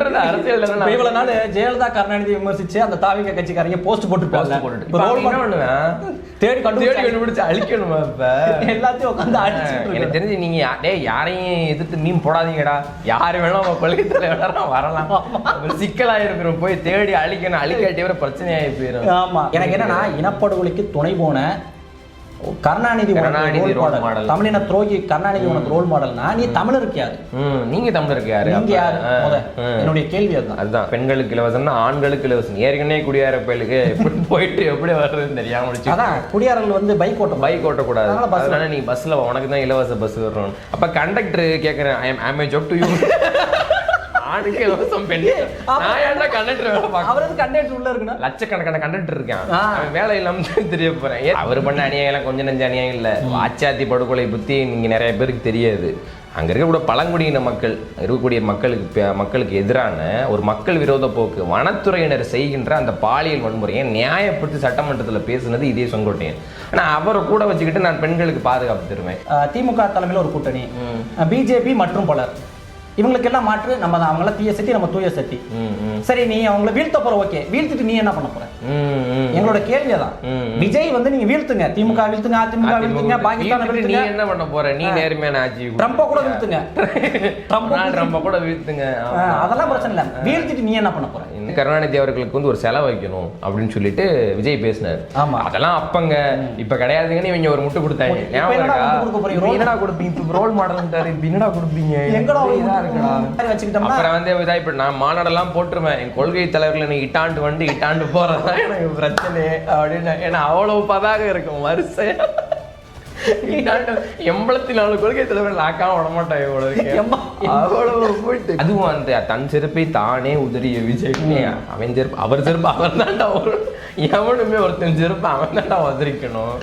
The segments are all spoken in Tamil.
அரசியல் இப்ப இவ்வளவு நாள் ஜெயலலிதா கருணாநிதி விமர்சிச்சு அந்த தாவிக கட்சிக்காரங்க போஸ்ட் போட்டு தேடி கண்டுபிடிச்சு அழிக்கணுமா இப்ப? எல்லாத்தையும் உட்காந்து அடிச்சுட்டு எனக்கு தெரிஞ்சு நீங்க டேய் யாரையும் எதிர்த்து மீன் போடாதீங்கடா. யாரு வேணா உங்க கொள்கை தலைவரா வரலாம். அப்புறம் சிக்கலா இருக்கிறோம் போய் தேடி அழிக்கணும். அழிக்காட்டி வர பிரச்சனையாகி போயிடும் ஆமா. எனக்கு என்னன்னா இனப்படுகொலைக்கு துணை போன கருணாநிதி கருணாநிதி model. தமிழின துரோகி கருணாநிதி உனக்கு ரோல் மாடல்னா நீ தமிழருக்கு யாரு நீங்க தமிழருக்கு யாரு? நீங்க? யாரு. என்னுடைய கேள்வி அதுதான். அதுதான். பெண்களுக்கு இலவசம்னா ஆண்களுக்கு இலவசம். ஏற்கனவே குடியார பயலுக்கு எப்படி போயிட்டு எப்படி வர்றதுன்னு தெரியாம முடிச்சு அதான் குடியாரர்கள் வந்து பைக் ஓட்டம் பைக் ஓட்டக்கூடாது. அதனால நீ பஸ்ல உனக்கு தான் இலவச பஸ் வரும் அப்ப கண்டக்டர் கேக்குறேன் I am joke to you ஆணுக்கு இலவசம் பெண் நான் ஏன்டா கண்டக்டர் வேலை பார்க்க அவரது கண்டென்ட் உள்ள இருக்குன்னா லட்சக்கணக்கான கண்டக்டர் இருக்கான். அவன் வேலை இல்லாம தான் தெரிய போறேன். அவர் பண்ண அநியாயம் எல்லாம் கொஞ்சம் நெஞ்ச அநியாயம் இல்ல. வாச்சாத்தி படுகொலை பத்தி நீங்க நிறைய பேருக்கு தெரியாது. அங்க இருக்கக்கூடிய பழங்குடியின மக்கள் இருக்கக்கூடிய மக்களுக்கு மக்களுக்கு எதிரான ஒரு மக்கள் விரோத போக்கு வனத்துறையினர் செய்கின்ற அந்த பாலியல் வன்முறையை நியாயப்படுத்தி சட்டமன்றத்துல பேசுனது இதே செங்கோட்டையன். ஆனா அவரை கூட வச்சுக்கிட்டு நான் பெண்களுக்கு பாதுகாப்பு தருவேன். அஹ், திமுக தலைமையில் ஒரு கூட்டணி. பிஜேபி மற்றும் பலர். இவங்களுக்கெல்லாம் மாற்று நம்ம தான். அவங்கள தீய சட்டி நம்ம தூய ம். சரி நீ அவங்கள வீழ்த்த போற ஓகே. வீழ்த்திட்டு நீ என்ன பண்ண போற. எங்களோட கேள்வி அதான். ம், விஜய் வந்து நீங்க வீழ்த்துங்க. திமுக வீழ்த்துங்க அதிமுக வீழ்த்துங்க பாகிஸ்தான் வீழ்த்துங்க. என்ன பண்ண போற? நீ நேர்மையான ஆட்சி ட்ரம்ப கூட வீழ்த்துங்க. ட்ரம்ப நான் ரொம்ப கூட வீழ்த்துங்க. அதெல்லாம் பிரச்சனை இல்லை. வீழ்த்திட்டு நீ என்ன பண்ண போற? இந்த கருணாநிதி அவர்களுக்கு வந்து ஒரு செலவு வைக்கணும் அப்படின்னு சொல்லிட்டு விஜய் பேசினார். ஆமா. அதெல்லாம் அப்பங்க. இப்ப கிடையாதுங்கன்னு இவங்க ஒரு முட்டு கொடுத்தாங்க. என்னடா கொடுப்பீங்க? ரோல் மாடல் என்னடா கொடுப்பீங்க? எங்கடா வச்சுக்கிட்டோம்னா அப்புறம் வந்து இதா இப்ப நான் மாநாடெல்லாம் போட்டுருவேன். என் கொள்கை தலைவர்கள் என்னை இட்டாண்டு வந்து இட்டாண்டு போறதா? எனக்கு பிரச்சனை அப்படின்னு. ஏன்னா அவ்வளவு பதாக இருக்கும் இட்டாண்டு எண்பத்தி நாலு கொள்கை தலைவர்கள் ஆக்காம விட மாட்டாங்க இவ்வளவு இருக்கு. எம்மா. அவ்வளவு போயிட்டு. அதுவும் அந்த தன் செருப்பை தானே உதறிய விஜய் அவன் செருப்பு அவர் செருப்பு அவர் தான்டா எவனுமே ஒருத்தன் செருப்பு அவன் தான்டா உதறிக்கணும்.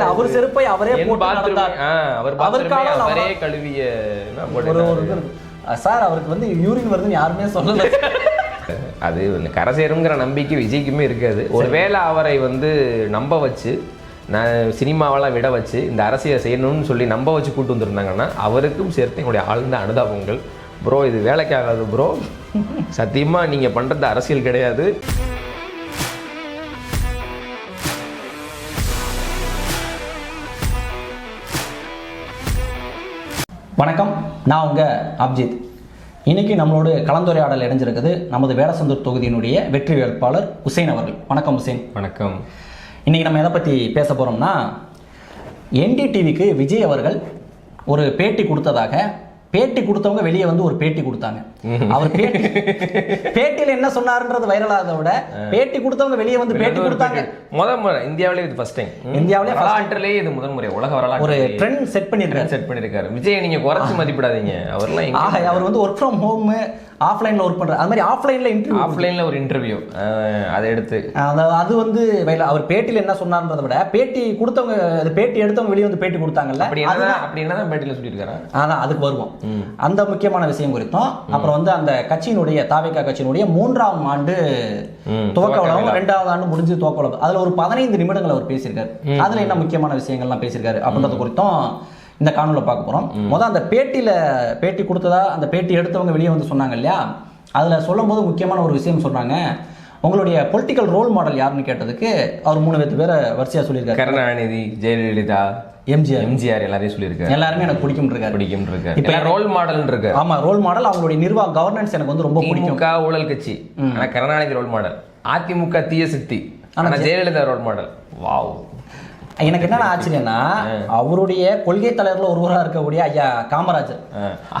அவர் செருப்பை அவரே அவர் அவருக்காக அவரா- கழுவிய ஒரு ஒரு சார் அவருக்கு வந்து யூரின் வருதுன்னு யாருமே சொல்லல. அது கரை சேருங்கிற நம்பிக்கை விஜய்க்குமே இருக்காது. ஒருவேளை அவரை வந்து நம்ப வச்சு நான் சினிமாவெல்லாம் விட வச்சு இந்த அரசியல் செய்யணும்னு சொல்லி நம்ப வச்சு கூட்டு வந்திருந்தாங்கன்னா அவருக்கும் சேர்த்து என்னுடைய ஆழ்ந்த அனுதாபங்கள். ப்ரோ இது வேலைக்கு ஆகாது ப்ரோ. சத்தியமா நீங்க பண்றது அரசியல் கிடையாது. வணக்கம். நான் உங்க அப்ஜித். இன்னைக்கு நம்மளோட கலந்துரையாடல் இணைஞ்சிருக்குது நமது வேடசந்தூர் தொகுதியினுடைய வெற்றி வேட்பாளர் உசேன் அவர்கள். வணக்கம் உசேன். வணக்கம். இன்னைக்கு நம்ம எதை பற்றி பேச போகிறோம்னா என்டிடிவிக்கு விஜய் அவர்கள் ஒரு பேட்டி கொடுத்ததாக பேட்டி கொடுத்தவங்க வெளியே வந்து ஒரு பேட்டி கொடுத்தாங்க. அவர் பேட்டி பேட்டியில் என்ன சொன்னாருன்றது வைரல் ஆகிறத விட பேட்டி கொடுத்தவங்க வெளியே வந்து பேட்டி கொடுத்தாங்க. முத முறை இந்தியாவிலே இது ஃபர்ஸ்ட் டைம் இந்தியாவிலே. வரலாற்றிலேயே இது முதல் முறை உலக ஒரு வரலாற்று ட்ரெண்ட் செட் பண்ணியிருக்காரு செட் பண்ணிருக்காரு விஜய் நீங்க குறைச்சு மதிப்பிடாதீங்க. அவர்லாம் அவர் வந்து ஒர்க் ஃப்ரம் ஹோம் ஆஃப்லைனில் ஒர்க் பண்ணுறாரு அது மாதிரி ஆஃப்லைனில் இன்டர்வியூ ஆஃப்லைன்ல ஒரு இன்டர்வியூ அதை எடுத்து. அது அது வந்து அவர் பேட்டியில் என்ன சொன்னார்ன்றதை விட பேட்டி கொடுத்தவங்க அது பேட்டி எடுத்தவங்க வெளியே வந்து பேட்டி கொடுத்தாங்கல்ல அப்படி என்னதான் அப்படி என்னதான் பேட்டில சொல்லியிருக்காரா? அதான் அதுக்கு வருவோம். அந்த முக்கியமான விஷயம் குறித்தும் அப்புறம் வந்து அந்த கட்சியினுடைய தாவேக்கா கட்சியினுடைய மூன்றாம் ஆண்டு துவக்க விழா. ரெண்டாவது ஆண்டு முடிஞ்சு துவக்க விழா அதுல ஒரு பதினைந்து நிமிடங்கள் அவர் பேசியிருக்காரு. அதுல என்ன முக்கியமான விஷயங்கள்லாம் பேசியிருக்காரு அப்படின்றது குறித்தும் இந்த காணொலியில் பார்க்க போறோம். முதல் அந்த பேட்டியில பேட்டி கொடுத்ததா அந்த பேட்டி எடுத்தவங்க வெளியே வந்து சொன்னாங்க இல்லையா? அதுல சொல்லும்போது முக்கியமான ஒரு விஷயம் சொன்னாங்க. உங்களுடைய பொலிட்டிக்கல் ரோல் மாடல் யாருன்னு கேட்டதுக்கு அவர் மூணு பேத்து பேரை வரிசையா சொல்லியிருக்காரு. கருணாநிதி ஜெயலலிதா எம்ஜிஆர். எம்ஜிஆர் எல்லாரையும் சொல்லியிருக்காரு. எல்லாருமே எனக்கு பிடிக்கும் இருக்காரு பிடிக்கும் இருக்காரு இப்ப ரோல் மாடல் இருக்கு ஆமா ரோல் மாடல் அவங்களுடைய நிர்வாக கவர்னன்ஸ் எனக்கு வந்து ரொம்ப பிடிக்கும். ஊழல் கட்சி. ஆனா கருணாநிதி ரோல் மாடல் அதிமுக தீய சக்தி ஆனா ஜெயலலிதா ரோல் மாடல் வாவ். எனக்கு என்னென்ன ஆச்சரியம்னா அவருடைய கொள்கை தலைவர்ல ஒருவரா இருக்கக்கூடிய ஐயா காமராஜர்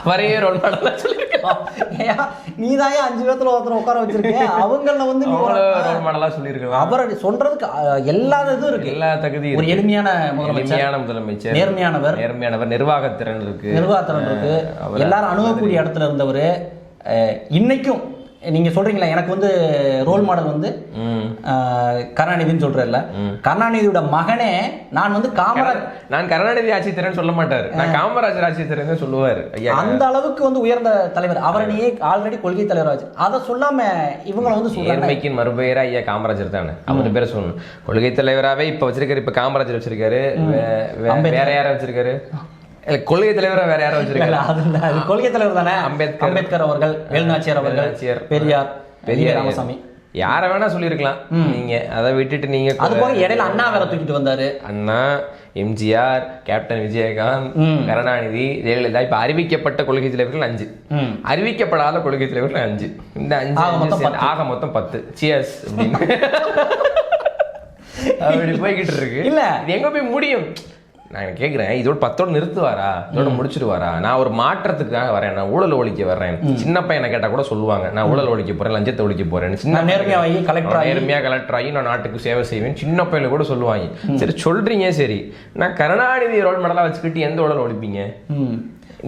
அவரையே ரோல் மாடல் சொல்லியிருக்காரு. ஐயா நீ தான் அஞ்சு பேத்துல ஒருத்தர் உட்கார வச்சிருக்க? அவங்கள வந்து ரோல் மாடலா சொல்லியிருக்கலாம். அவர் சொல்றதுக்கு எல்லா இதுவும் இருக்கு. எல்லா தகுதியும் ஒரு. எளிமையான முதலமைச்சர். முதலமைச்சர். நேர்மையானவர். நேர்மையானவர். நிர்வாகத்திறன் இருக்கு. நிர்வாகத்திறன் இருக்கு. எல்லாரும் அணுகக்கூடிய இடத்துல இருந்தவர் இன்னைக்கும் நீங்க சொல்றீங்களா எனக்கு வந்து ரோல் மாடல் வந்து கருணாநிதின்னு சொல்றேன்ல. கருணாநிதியோட மகனே நான் வந்து காமராஜ் நான் கருணாநிதி ஆட்சி திறன் சொல்ல மாட்டாரு. நான் காமராஜர் ஆட்சி திறன் சொல்லுவாரு. அந்த அளவுக்கு வந்து உயர்ந்த தலைவர். அவரை நீயே ஆல்ரெடி கொள்கை தலைவராச்சு அதை சொல்லாம இவங்களை வந்து நேர்மைக்கு மறுபெயரா ஐயா காமராஜர் தானே. அவர் பேரை சொல்லணும். கொள்கை தலைவராவே இப்ப வச்சிருக்காரு இப்ப காமராஜர் வச்சிருக்காரு. வேற யார வச்சிருக்காரு? கொள்கை தலைவரா வேற யாரும் வச்சிருக்காங்க அது கொள்கை தலைவர் தானே? அம்பேத்கர். அம்பேத்கர் அவர்கள் வேலுநாச்சியார் அவர்கள். பெரியார் பெரிய பெரியார். ராமசாமி. யார வேணா சொல்லியிருக்கலாம். நீங்க அதை விட்டுட்டு நீங்க அது போக இடையில அண்ணா வேற தூக்கிட்டு வந்தாரு. அண்ணா எம்ஜிஆர் கேப்டன் விஜயகாந்த். கருணாநிதி ஜெயலலிதா இப்ப அறிவிக்கப்பட்ட கொள்கை தலைவர்கள் அஞ்சு. அறிவிக்கப்படாத கொள்கை தலைவர்கள் அஞ்சு. இந்த அஞ்சு ஆக மொத்தம் பத்து. சியர்ஸ் அப்படி போய்கிட்டு இருக்கு. இல்ல. எங்க போய் முடியும்? நான் கேக்குறேன் இதோட பத்தோட நிறுத்துவாரா? இதோட முடிச்சிடுவாரா நான் ஒரு மாற்றத்துக்காக வரேன் நான் ஊழல் ஒழிக்க வர்றேன். சின்ன பையனை கேட்டா கூட சொல்லுவாங்க நான் ஊழல் ஒழிக்க போறேன் லஞ்சத்தை ஒழிக்க போறேன் சின்ன நான் நேர்மையா ஆகி கலெக்டர் நான் ஆகி நேர்மையா கலெக்டர் ஆகி நான் நாட்டுக்கு சேவை செய்வேன். சின்ன பையல கூட சொல்லுவாங்க. சரி சொல்றீங்க சரி. நான் கருணாநிதி ரோல் மாடலா வச்சுக்கிட்டு எந்த ஊழல் ஒழிப்பீங்க.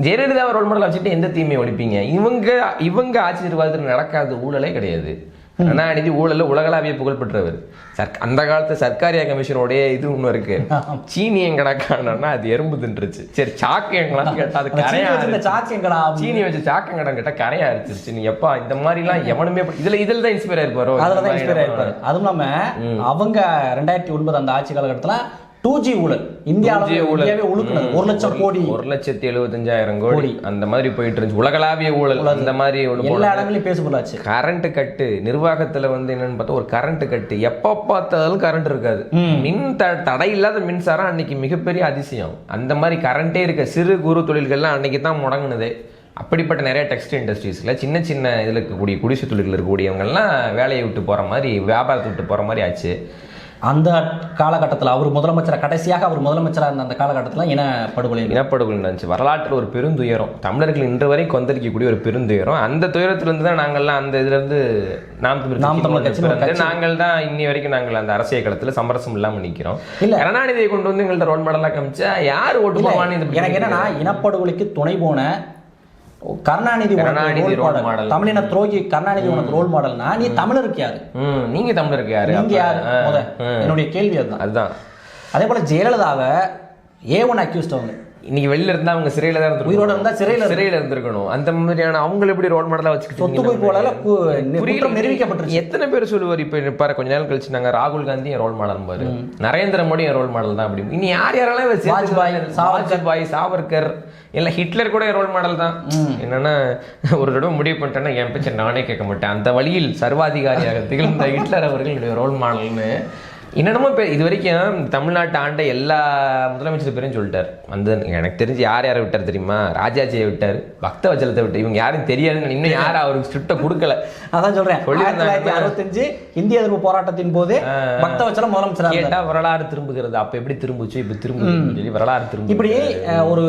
ஜெயலலிதா ரோல் மாடலா வச்சுட்டு எந்த தீமையை ஒழிப்பீங்க? இவங்க இவங்க ஆட்சி நிர்வாகத்தில் நடக்காத ஊழலே கிடையாது. கருணாநிதி ஊழல்ல உலகளாவிய புகழ் பெற்றவர். சர்க் அந்த காலத்து சர்க்காரியா கமிஷனோடைய இது ஒண்ணு இருக்கு. சீனி எங்கடா காணோம்னா அது எறும்பு தின்றுச்சு. சரி சாக்கு எங்களான்னு கேட்டா அது கரையா சாட்சி எங்கடா சீனி வச்சு சாக்கங்கடம் கேட்டா கரையா அரிச்சிருச்சு நீ எப்பா இந்த மாதிரிலாம் எவனுமே இதுல இதுல தான் இன்ஸ்பயர் ஆயிருப்பாரோ? அதுலதான் இன்ஸ்பயர் ஆயிருப்பாரு. அதுவும் இல்லாம அவங்க ரெண்டாயிரத்தி ஒன்பது அந்த ஆட்சி காலகட்டத்துல டூ ஜி ஊழல். இந்தியாவில 2G ஊழல். ஒழுக்குனது. ஒரு லட்சம் கோடி. ஒரு லட்சத்தி எழுபத்தஞ்சாயிரம் கோடி. அந்த மாதிரி போயிட்டு இருந்துச்சு. உலகளாவிய ஊழல். அந்த மாதிரி எல்லா இடங்களையும் பேசப்படாச்சு கரண்ட் கட்டு. நிர்வாகத்துல வந்து என்னன்னு பார்த்தா ஒரு கரண்ட் கட்டு. எப்ப பார்த்தாலும் கரண்ட் இருக்காது. மின் த தடை இல்லாத மின்சாரம் அன்னைக்கு மிகப்பெரிய அதிசயம். அந்த மாதிரி கரண்டே இருக்க சிறு குறு தொழில்கள்லாம் அன்னைக்கு தான் முடங்குனதே. அப்படிப்பட்ட நிறைய டெக்ஸ்டைல் இண்டஸ்ட்ரீஸ்ல சின்ன சின்ன இதுல இருக்கக்கூடிய குடிசை தொழில்கள் இருக்கக்கூடியவங்கெல்லாம் வேலையை விட்டு போற மாதிரி வியாபாரத்தை விட்டு போற மாதிரி ஆச்சு. அந்த காலகட்டத்துல அவர் முதலமைச்சரா கடைசியாக அவர் முதலமைச்சரா இருந்த அந்த காலகட்டத்துல இன படுகொலை இனப்படுகொலை நடந்துச்சு வரலாற்றில் ஒரு பெருந்துயரம். தமிழர்கள் இன்று வரை கொந்தளிக்கக்கூடிய ஒரு பெருந்துயரம். அந்த துயரத்திலிருந்து தான் நாங்கள்லாம் அந்த இதுல இருந்து நாம் தமிழ் நாம் தமிழர் கட்சி. நாங்கள் தான் இன்னி வரைக்கும் நாங்கள் அந்த அரசியல் களத்துல சமரசம் இல்லாம நிக்கிறோம். இல்ல. கருணாநிதியை கொண்டு வந்து எங்கள்ட்ட ரோல் மாடலா காமிச்சா யார் ஓட்டு எனக்கு என்னன்னா இனப்படுகொலைக்கு துணை போன கருணாநிதி model. தமிழின துரோகி கருணாநிதி உனக்கு ரோல் மாடல்னா நீ தமிழருக்கு யாரு? நீங்க தமிழருக்கு யாரு? நீங்க யாரு. என்னுடைய கேள்வி அதுதான். அதுதான். அதே போல ஜெயலலிதாவை ஏ ஒன் அக்யூஸ்ட் அவங்க. இன்னைக்கு வெளியில இருந்தா அவங்க சிறையில தான் இருந்திருக்கணும். உயிரோட இருந்தா சிறையில சிறையில இருந்திருக்கணும். அந்த மாதிரியான அவங்கள எப்படி ரோல் மாடலா வச்சுக்கிட்டு சொத்து போய் போல குற்றம் நிரூபிக்கப்பட்டிருச்சு. எத்தனை பேர் சொல்லுவார்? இப்ப பாரு கொஞ்ச நேரம் கழிச்சு நாங்க ராகுல் காந்தி ரோல் மாடல் பாரு நரேந்திர மோடி ரோல் மாடல் தான் அப்படி இனி யார் யாரெல்லாம் சேர்த்து வாஜ்பாய், சாவர்கர். இல்ல ஹிட்லர் கூட ரோல் மாடல் தான். என்னன்னா ஒரு தடவை முடிவு பண்ணிட்டேன்னா என் பேச்சை நானே கேட்க மாட்டேன். அந்த வழியில் சர்வாதிகாரியாக திகழ்ந்த ஹிட்லர் அவர்கள் என்னுடைய ரோல் மாடல்னு என்னென்னமோ பே இது வரைக்கும் தமிழ்நாட்டை ஆண்ட எல்லா முதலமைச்சர் பேரையும் சொல்லிட்டார். வந்து எனக்கு தெரிஞ்சு யார் யாரை விட்டார் தெரியுமா? ராஜாஜியை விட்டார் பக்த வச்சலத்தை விட்டார். இவங்க யாரும் தெரியாதுன்னு இன்னும் யாரும் அவருக்கு ஸ்கிரிப்டை கொடுக்கல. அதான் சொல்றேன். ஆயிரத்தி அறுபத்தஞ்சு இந்திய எதிர்ப்பு போராட்டத்தின் போது பக்த வச்சலம் முதலமைச்சரா இருந்தார். கேட்டா வரலாறு திரும்புகிறது. அப்ப எப்படி திரும்புச்சு? இப்ப திரும்புதுன்னு சொல்லி வரலாறு திரும்பு இப்படி ஒரு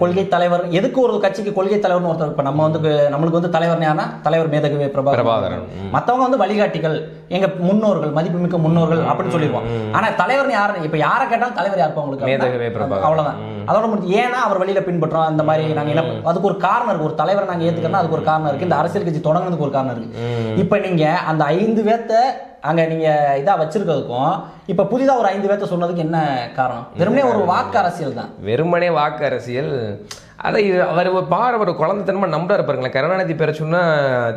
கொள்கை தலைவர் எதுக்கு ஒரு கட்சிக்கு கொள்கை தலைவர்னு ஒருத்தர் இப்ப நம்ம வந்து நம்மளுக்கு வந்து தலைவர் யாருன்னா தலைவர் மேதகவி பிரபாகரன். பிரபாகரன், மத்தவங்க வந்து வழிகாட்டிகள் எங்க முன்னோர்கள் மதிப்புமிக்க முன்னோர்கள் அப்படின்னு சொல்லிடுவோம் ஆனா தலைவர் யாரு இப்ப யாரை கேட்டாலும் தலைவர் யாருப்பா உங்களுக்கு. அவ்வளவுதான். அதோட முடிஞ்சு ஏன்னா அவர் வழியில பின்பற்றோம் அந்த மாதிரி நாங்க என்ன அதுக்கு ஒரு காரணம் இருக்கு. ஒரு தலைவர் நாங்க ஏத்துக்கிறோம்னா அதுக்கு ஒரு காரணம் இருக்கு. இந்த அரசியல் கட்சி தொடங்குறதுக்கு ஒரு காரணம் இருக்கு. இப்ப நீங்க அந்த ஐந்து பேர்த்த அங்க நீங்க இதா வச்சிருக்கிறதுக்கும் இப்ப புதிதா ஒரு ஐந்து பேர்த்த சொன்னதுக்கு என்ன காரணம்? வெறுமனே ஒரு வாக்கு அரசியல் தான். வெறுமனே வாக்கு அரசியல். அதை இது அவர் ஒரு பார் அவர் குழந்தைத்தனமா நம்புறாரு பாருங்களேன். கருணாநிதி பேரை சொன்னா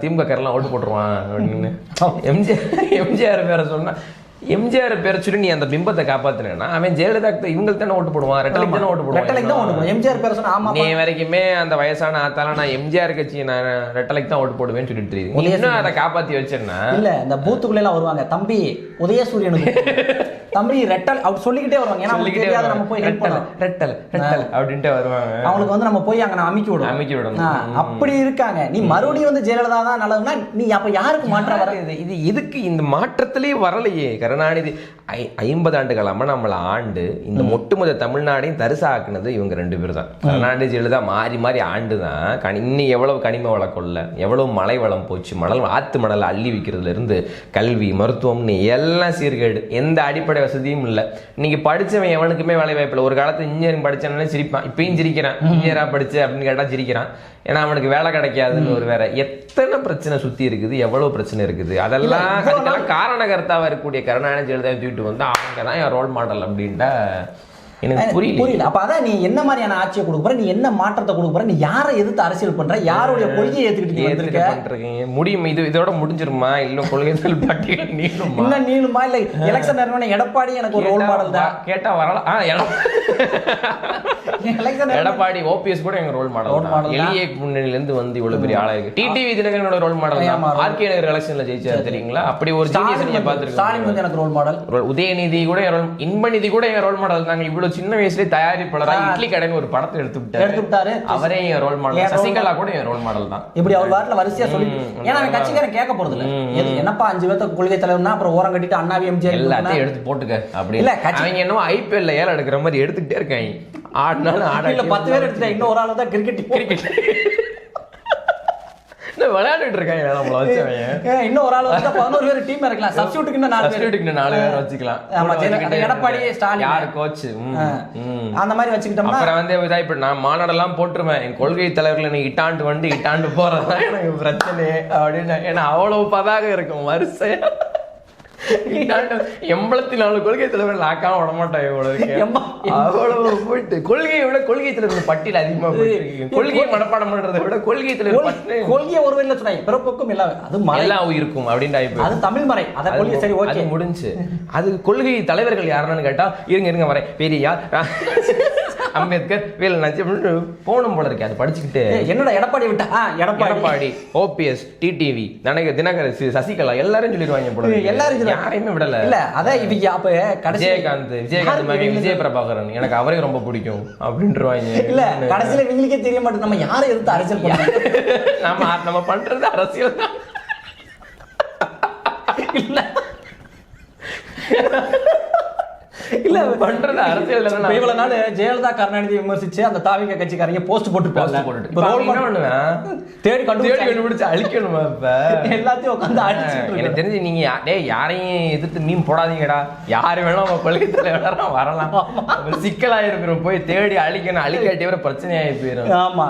திமுக காரெல்லாம் ஓட்டு போட்டுருவான் அப்படின்னு. எம்ஜிஆர் எம்ஜிஆர் பேரை சொன்னா எம்ஜிஆர் பேரை சொல்லி நீ அந்த பிம்பத்தை காப்பாத்தினா அவன் ஜெயலலிதா இவங்களுக்கு தானே ஓட்டு போடுவான் ரெட்டலைக்கு தானே ஓட்டு ரெட்டலைக்கு தான் போடுவான். ஓட்டு எம்ஜிஆர் பேர் சொன்னா ஆமா நீ வரைக்குமே அந்த வயசான ஆத்தால நான் எம்ஜிஆர் கட்சி நான் ரெட்டலைக்கு தான் ஓட்டு போடுவேன்னு சொல்லிட்டு. நீ இன்னும் அதை காப்பாத்தி வச்சேன்னா இல்ல இந்த பூத்துக்குள்ள எல்லாம் வருவாங்க. தம்பி உதயசூரியனுக்கு. தம்பி ரெட்டல். அப்படி சொல்லிக்கிட்டே வருவாங்க. ஏன்னா அவங்களுக்கு தெரியாத நம்ம போய் ரெட்டல் ரெட்டல் ரெட்டல் அப்படின்ட்டு வருவாங்க. அவங்களுக்கு வந்து நம்ம போய் அங்க அமுக்கி விடுவோம். அமுக்கி விடணும். அப்படி இருக்காங்க. நீ மறுபடியும் வந்து ஜெயலலிதா தான் நல்லதுன்னா நீ அப்ப யாருக்கு மாற்றம் வர இது? இது எதுக்கு இந்த மாற்றத்திலே வரலையே? கருணாநிதி ஐ- ஐம்பது ஆண்டு காலமா நம்மள ஆண்டு இந்த ஒட்டுமொத்த தமிழ்நாடையும் தரிசாக்குனது இவங்க ரெண்டு பேர் தான். கருணாநிதி ஜெயலலிதா மாறி மாறி ஆண்டு தான். கனி இன்னும் எவ்வளவு கனிம வள கொள்ள எவ்வளவு மலை வளம் போச்சு மணல் ஆத்து மணல் அள்ளி விற்கிறதுல இருந்து கல்வி மருத்துவம்னு எல்லாம் சீர்கேடு. எந்த அடிப்படை வசதியும் இல்லை. இன்னைக்கு படிச்சவன் எவனுக்குமே வேலை வாய்ப்பு இல்லை. ஒரு காலத்துல இன்ஜினியரிங் படிச்சானே சிரிப்பான். இப்பயும் சிரிக்கிறான். இன்ஜினியரா படிச்சு அப்படின்னு கேட்டா சிரிக்கிறான். ஏன்னா அவனுக்கு வேலை கிடைக்காதுன்னு ஒரு வேற. எத்தனை பிரச்சனை சுத்தி இருக்குது? எவ்வளவு பிரச்சனை இருக்குது? அதெல்லாம் அதுக்கெல்லாம் காரணகர்த்தாவா இருக்கக்கூடிய கருணாநிதி ஜெயலலிதா தூக்கிட்டு வந்து அவங்க தான் என் ரோல் மாடல் அப்படின்ட்டா எனக்கு புரியல. புரியல. அப்ப அதான் நீ என்ன மாதிரியான ஆட்சியை கொடுக்க போற நீ என்ன மாற்றத்தை கொடுக்க போற நீ யாரை எதிர்த்து அரசியல் பண்ற யாருடைய கொள்கையை ஏத்துக்கிட்டு பண்றீங்க. முடியும். இது இதோட முடிஞ்சிருமா? இல்ல கொள்கைகள் பட்டியல் நீளுமா? இன்னும் நீளுமா? இல்ல எலெக்ஷன் நேரம் எடப்பாடி எனக்கு ஒரு ரோல் மாடல் தான். கேட்டா வரலாம். ஆ, எடப்பாடி ஓபிஎஸ் கூட எங்க ரோல் மாடல். எளிய முன்னணியில இருந்து வந்து இவ்வளவு பெரிய ஆளா இருக்கு. டிடிவி தினகரனோட ரோல் மாடல் ஆர்கே நகர் எலெக்ஷன்ல ஜெயிச்சாரு தெரியுங்களா? அப்படி ஒரு ஜீனியஸ் நீங்க ஸ்டாலின் பாத்துருக்கீங்க வந்து எனக்கு ரோல் மாடல் உதயநிதி கூட role- இன்பநிதி கூட என் ரோல் மாடல் தாங்க. இவ்வளவு சின்ன வயசுலயே தயாரிப்பாளரா. இட்லி கடைன்னு ஒரு படத்தை எடுத்து எடுத்து விட்டாரு. அவரே என் ரோல் மாடல் சசிகலா கூட என் ரோல் மாடல் தான். இப்படி அவர் வாட்டில் வரிசையா சொல்லி ஏன்னா அவன் கட்சிக்காரன் கேட்க போறது இல்ல. எது என்னப்பா அஞ்சு பேர்த்த கொள்கை தலைவர்னா அப்புறம் ஓரம் கட்டிட்டு அண்ணாவி எம்ஜிஆர் எல்லாத்தையும் எடுத்து போட்டுக்க அப்படி இல்ல, அவங்க என்னமோ ஐபிஎல்ல ஏலம் எடுக்கிற மாதிரி எடுத்துக்கிட்டே இருக்காங்க. ஆடினாலும் ஆட இல்ல பத்து பேர் எடுத்துட்டா இன்னும் ஒரு ஆளு தான் கிரிக்கெட் கிரிக்கெட் விளையாடிட்டு இருக்காங்க. நம்மள வச்சவங்க இன்னும் ஒரு ஆள் வந்து பதினோரு பேர் டீம் இருக்கலாம். சப்ஸ்டியூட்டுக்கு நாலு பேர். நாலு பேர் வச்சுக்கலாம். ஆமா, எடப்பாடி. ஸ்டாலின். யாரு கோச் அந்த மாதிரி வச்சுக்கிட்டோம்னா அப்புறம் வந்து இதா இப்ப நான் மாநாடெல்லாம் போட்டுருவேன். என் கொள்கை தலைவர்களை நீ இட்டாண்டு வந்து இட்டாண்டு போறதுதான் எனக்கு பிரச்சனை அப்படின்னு. ஏன்னா அவ்வளவு பதாக இருக்கும். இட்டாண்டு எண்பத்தி நாலு கொள்கை தலைவர் லாக்காம விட இவ்வளவு. எம்ப- அவ்வளவு போயிட்டு. கொள்கையை விட கொள்கை தலைவர் பட்டியல் அதிகமா கொள்கையை மனப்பாடம் பண்றதை விட கொள்கை தலைவர் கொள்- பட்டியல் கொள்கையை ஒரு வழியில சொன்னாங்க. பிறப்புக்கும் எல்லாம் அது மலை எல்லா உயிருக்கும் அப்படின்னு. அது தமிழ் மறை. அத கொள்கை சரி ஓகே. முடிஞ்சு. அது கொள்கை தலைவர்கள் யாருன்னு கேட்டா இருங்க இருங்க வரேன். பெரியார் அம்பேத்கர் வேலுநாச்சி அப்படின்னு போகணும் போல இருக்கு அது படிச்சுக்கிட்டு. என்னோட எடப்பாடி விட்டா? எடப்பாடி. எடப்பாடி ஓபிஎஸ் டிடிவி தனக தினகர் சசிகலா எல்லாரும் சொல்லிடுவாங்க போல. எல்லாரும். யாரையுமே விடல. இல்ல அதான் இவங்க அப்ப கடைசி விஜயகாந்த் விஜயகாந்த் மகன் விஜய் பிரபாகரன் எனக்கு அவரே ரொம்ப பிடிக்கும் அப்படின்றவாங்க. இல்ல கடைசியில இவங்களுக்கே தெரிய மாட்டேங்குது. நம்ம யாரை எதிர்த்து அரசியல் பண்ணோம் நம்ம நம்ம பண்றது அரசியல் தான். இல்ல. இல்ல பண்றது அரசியல் இவ்வளவு நாள் ஜெயலலிதா கருணாநிதி விமர்சிச்சு அந்த தாவிக கட்சிக்காரங்க போஸ்ட் போட்டு போட்டுட்டு. என்ன பண்ணுவேன்? தேடி தேடி கண்டுபிடிச்சு அழிக்கணுமா இப்ப? எல்லாத்தையும் உட்காந்து அடிச்சுட்டு எனக்கு. தெரிஞ்சு நீங்க டேய் யாரையும் எதிர்த்து மீன் போடாதீங்கடா. யாரு வேணா உங்க கொள்கை தலைவரா வரலாம். அப்புறம் சிக்கலா இருக்கிறோம் போய் தேடி அழிக்கணும். அழிக்காட்டி வர பிரச்சனையாகி போயிடும் ஆமா.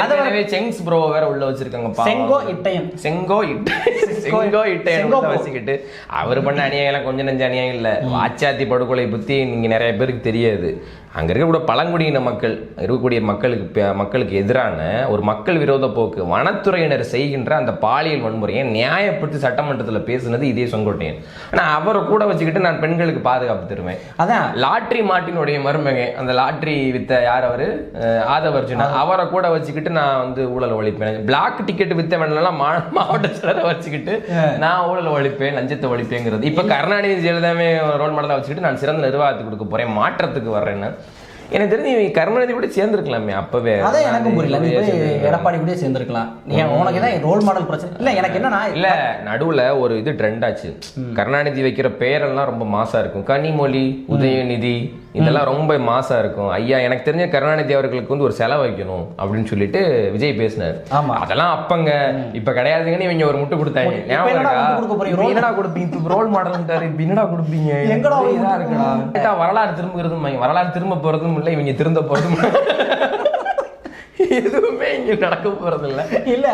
ஏற்கனவே செங்ஸ் ப்ரோ வேற உள்ள வச்சிருக்காங்க. செங்கோ இட்டயம். செங்கோ இட்ட செங்கோ போ. வச்சுக்கிட்டு. அவர் பண்ண அநியாயம் கொஞ்சம் நெஞ்ச அநியாயம் இல்ல. வாச்சாத்தி படுகொலை பத்தி நீங்கள் நிறைய பேருக்கு தெரியாது. அங்க இருக்கக்கூடிய பழங்குடியின மக்கள் இருக்கக்கூடிய மக்களுக்கு மக்களுக்கு எதிரான ஒரு மக்கள் விரோத போக்கு வனத்துறையினர் செய்கின்ற அந்த பாலியல் வன்முறையை நியாயப்படுத்தி சட்டமன்றத்துல பேசுனது இதே செங்கோட்டையன். ஆனா அவரை கூட வச்சுக்கிட்டு நான் பெண்களுக்கு பாதுகாப்பு தருவேன். அதான். லாட்ரி மார்ட்டினுடைய மருமகன் அந்த லாட்ரி வித்த யார் அவரு? ஆதவர்ஜுனா அவரை கூட வச்சுக்கிட்டு நான் வந்து ஊழல் ஒழிப்பேன். பிளாக் டிக்கெட் வித்தவன்லாம் மா மாவட்ட சிலரை வச்சுக்கிட்டு நான் ஊழல் ஒழிப்பேன் லஞ்சத்தை ஒழிப்பேங்கிறது. இப்ப கருணாநிதி ஜெயலலிதாவே ரோல் மாடலா வச்சுக்கிட்டு நான் சிறந்த நிர்வாகத்துக்கு கொடுக்க போறேன் மாற்றத்துக்கு வர்றேன்னு. எனக்கு தெரிஞ்சு இவங்க கருணாநிதி கூட சேர்ந்துருக்கலாமே அப்பவே. அதான் எனக்கும் புரியல. நீ போய் எடப்பாடி கூட சேர்ந்திருக்கலாம். நீ உனக்கு தான் ரோல் மாடல் பிரச்சனை? இல்ல எனக்கு என்னன்னா இல்ல நடுவுல ஒரு இது ட்ரெண்ட் ஆச்சு. கருணாநிதி வைக்கிற பெயரெல்லாம் ரொம்ப மாசா இருக்கும். கனிமொழி உதயநிதி இதெல்லாம் ரொம்ப மாசா இருக்கும். ஐயா எனக்கு தெரிஞ்ச கருணாநிதி அவர்களுக்கு வந்து ஒரு செலவு வைக்கணும் அப்படின்னு சொல்லிட்டு விஜய் பேசினார். ஆமா. அதெல்லாம் அப்பங்க. இப்ப கிடையாதுங்கன்னு இவங்க ஒரு முட்டு கொடுத்தாங்க. என்னடா கொடுப்பீங்க? ரோல் மாடல் என்னடா கொடுப்பீங்க? எங்கடா வரலாறு திரும்புகிறதும் வரலாறு திரும்ப போறதும் இல்லை இவங்க திருந்த போறதும் எதுவுமே இங்க நடக்க போறது இல்ல. இல்ல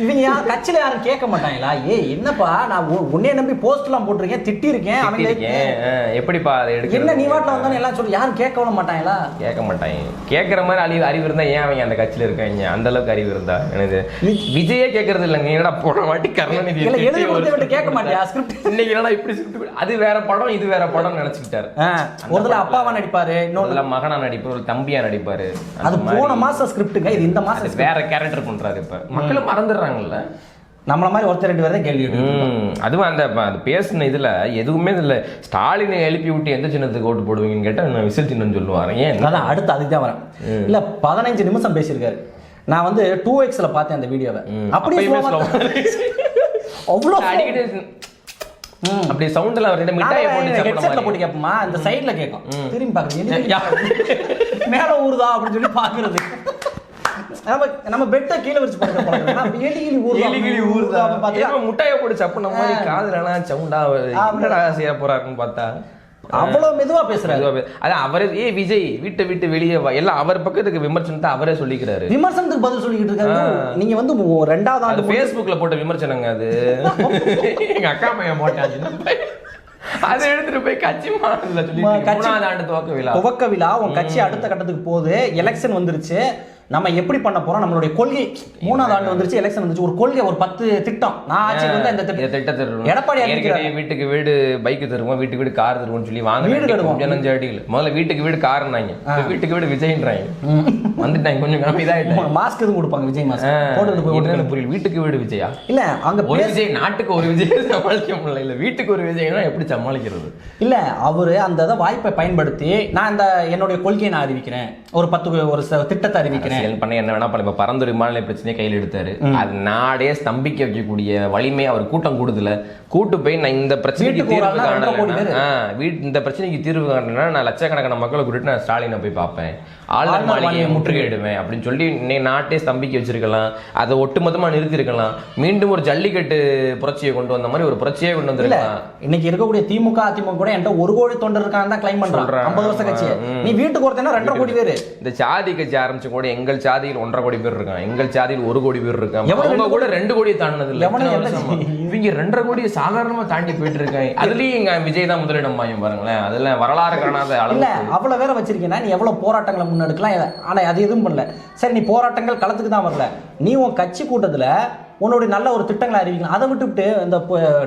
இவங்க யார் கட்சியில யாரும் கேட்க மாட்டாங்களா? ஏய் என்னப்பா? நான் உ- உன்னைய நம்பி போஸ்ட் எல்லாம் போட்டிருக்கேன் திட்டி இருக்கேன் அவங்க எப்படிப்பா அதை எடுக்கிறது? என்ன நீ வாட்டில வந்தாலும் எல்லாம் சொல்லி. யாரும் கேட்க விட மாட்டாங்களா? கேட்க மாட்டாங்க. கேட்கற மாதிரி அறிவு அறிவு இருந்தா ஏன் அவங்க அந்த கட்சியில இருக்காங்க? அந்த அளவுக்கு அறிவு இருந்தா எனக்கு விஜயே கேட்கறது இல்லைங்க. என்னடா போன வாட்டி கருணாநிதி இல்ல எழுதி விட்டு கேட்க மாட்டியா. ஸ்கிரிப்ட் இன்னைக்கு என்னடா இப்படி script அது வேற படம் இது வேற படம் நினைச்சுக்கிட்டாரு. ஒரு அப்பாவா நடிப்பாரு இன்னொன்னு மகனா நடிப்பாரு ஒரு தம்பியா நடிப்பாரு. அது. போன மாசம் ஸ்கிரிப்டுங்க இது இந்த அது வேற கேரக்டர் பண்றாரு இப்ப. மக்களும் மறந்துடுறாங்கல்ல? நம்மள மாதிரி ஒருத்தர் ரெண்டு பேர் கேள்வி அதுவும் அந்த அது பேசின இதுல எதுவுமே இல்ல. ஸ்டாலினை எழுப்பி விட்டு எந்த சின்னத்துக்கு ஓட்டு போடுவீங்கன்னு கேட்டா நான் விசில் சின்னம் சொல்லுவாரு. ஏன் அதான் அடுத்து அதுக்கு தான் வரேன். இல்ல பதினஞ்சு நிமிஷம் பேசியிருக்காரு. நான் வந்து டூ எக்ஸ்ல பார்த்தேன் அந்த வீடியோவை. அப்படியே. அவ்வளோ அப்படி சவுண்ட்ல அவர்கிட்ட மிட்டாயை போட்டு ஹெட்செட்ல மாதிரி. போட்டு கேட்போமா இந்த சைடுல கேட்கும். திரும்பி பாக்குறது. மேல ஊறுதா அப்படின்னு சொல்லி பாக்குறது நம்ம நம்ம பெட்ட கீழே வச்சு பார்க்க போறோம் எலி கிளி ஊறுதா கிளி கிளி ஊறுதா. அப்படின்னு பார்த்தா முட்டாயை போட்டு சாப்பிடுற மாதிரி காதுல எல்லாம் சவுண்டா என்னடா செய்ய போறாருன்னு பார்த்தா? அவ்வளவு மெதுவா பேசுறாரு. அதுவா பே- அதான் அவரே ஏ விஜய் வீட்டை விட்டு வெளியே எல்லாம் அவர் பக்கத்துக்கு விமர்சனத்தை அவரே சொல்லிக்கிறாரு. விமர்சனத்துக்கு பதில் சொல்லிக்கிட்டு இருக்காரு. நீங்க வந்து ரெண்டாவது ஆண்டு ஃபேஸ்புக்ல போட்ட விமர்சனங்க அது. எங்க அக்கா பையன் பையன். அதை எடுத்துட்டு போய் கட்சி மாநில சொல்லி ஆண்டு துவக்க விழா. துவக்க விழா உன் கட்சி அடுத்த கட்டத்துக்கு போகுது. எலெக்ஷன் வந்துருச்சு. நம்ம எப்படி பண்ண போறோம்? நம்மளுடைய கொள்கை. மூணாவது ஆண்டு வந்துருச்சு எலெக்ஷன் வந்துருச்சு ஒரு கொள்கை ஒரு பத்து திட்டம். நான் ஆட்சிக்கு வந்தா இந்த திட்டத்தை. எடப்பாடி வீட்டுக்கு வீடு பைக் தருவோம். வீட்டுக்கு வீடு கார் தருவோம்னு சொல்லி வாங்க வீடு கட்டுவோம். நஞ்சு அடியில் முதல்ல வீட்டுக்கு வீடு காருனாங்க வீட்டுக்கு வீடு விஜய்ன்றாங்க. வந்துட்டாங்க. கொஞ்சம் கம்மி இதாயிட்டாங்க மாஸ்க் எதுவும் கொடுப்பாங்க விஜய் மாஸ்க் போட்டுட்டு போய் புரியல. வீட்டுக்கு வீடு விஜயா? இல்ல அங்க ஒரு விஜய் நாட்டுக்கு ஒரு விஜய் சமாளிக்க முடியல. இல்ல வீட்டுக்கு ஒரு விஜய்னா எப்படி சமாளிக்கிறது? இல்ல அவரு அந்த வாய்ப்பை பயன்படுத்தி நான் இந்த என்னுடைய கொள்கையை நான் அறிவிக்கிறேன். ஒரு பத்து ஒரு திட்டத்தை அறிவிக்கிறேன். பண்ண என்ன வேணா பண்ண. இப்ப பரந்துரை விமான நிலைய பிரச்சனையை கையில் எடுத்தாரு. அது நாடே ஸ்தம்பிக்க வைக்கக்கூடிய வலிமை அவர் கூட்டம் கூடுதல. கூட்டு போய் நான் இந்த பிரச்சனைக்கு தீர்வு ஆள்னா ரெண்டரை கோடி காணலைன்னா ஆ, வீட் இந்த பிரச்சனைக்கு தீர்வு காணலைன்னா நான் லட்சக்கணக்கான மக்களை கூட்டிட்டு நான் ஸ்டாலினை போய் பார்ப்பேன். ஆளுநர் மாளிகையை முற்றுகையிடுவேன் அப்படின்னு சொல்லி இன்னைக்கு நாட்டே ஸ்தம்பிக்க வச்சிருக்கலாம். அதை ஒட்டுமொத்தமா நிறுத்திருக்கலாம் மீண்டும் ஒரு ஜல்லிக்கட்டு புரட்சியை கொண்டு வந்த மாதிரி ஒரு புரட்சியை கொண்டு வந்திருக்கலாம். இன்னைக்கு இருக்கக்கூடிய திமுக அதிமுக கூட என்கிட்ட ஒரு கோடி தொண்டர் இருக்கான்னு தான் கிளைம் பண்றான். ஐம்பது வருஷம் கட்சி நீ வீட்டுக்கு ஒருத்தனா ரெண்டரை கோடி பேரு. இந்த சாதி கட்சி ஆரம்பிச்ச கூட எங்கள் சாதியில் ஒன்றரை கோடி பேர் இருக்கான் எங்கள் சாதியில் ஒரு கோடி பேர் இருக்காங்க. எவனும் அவங்க கூட ரெண்டு கோடியை தாண்டினது இல்ல. இவங்க ரெண்டரை கோடியை சாதாரணமா தாண்டி போயிட்டு இருக்காங்க. அதுலயும் எங்க விஜய் தான் முதலிடம் வாங்கி பாருங்களேன். அதுல வரலாறு காணாத இல்ல அளவு அவ்வளவு வேற வச்சிருக்கேன்னா நீ எவ்வளவு போராட்டங்களை முன்னெடுக்கலாம் எத- ஆனா அது எதுவும் பண்ணல. சரி நீ போராட்டங்கள் களத்துக்கு தான் வரல. நீ உன் கட்சி கூட்டத்துல உன்னுடைய நல்ல ஒரு திட்டங்களை அறிவிக்கலாம் அதை விட்டுவிட்டு இந்த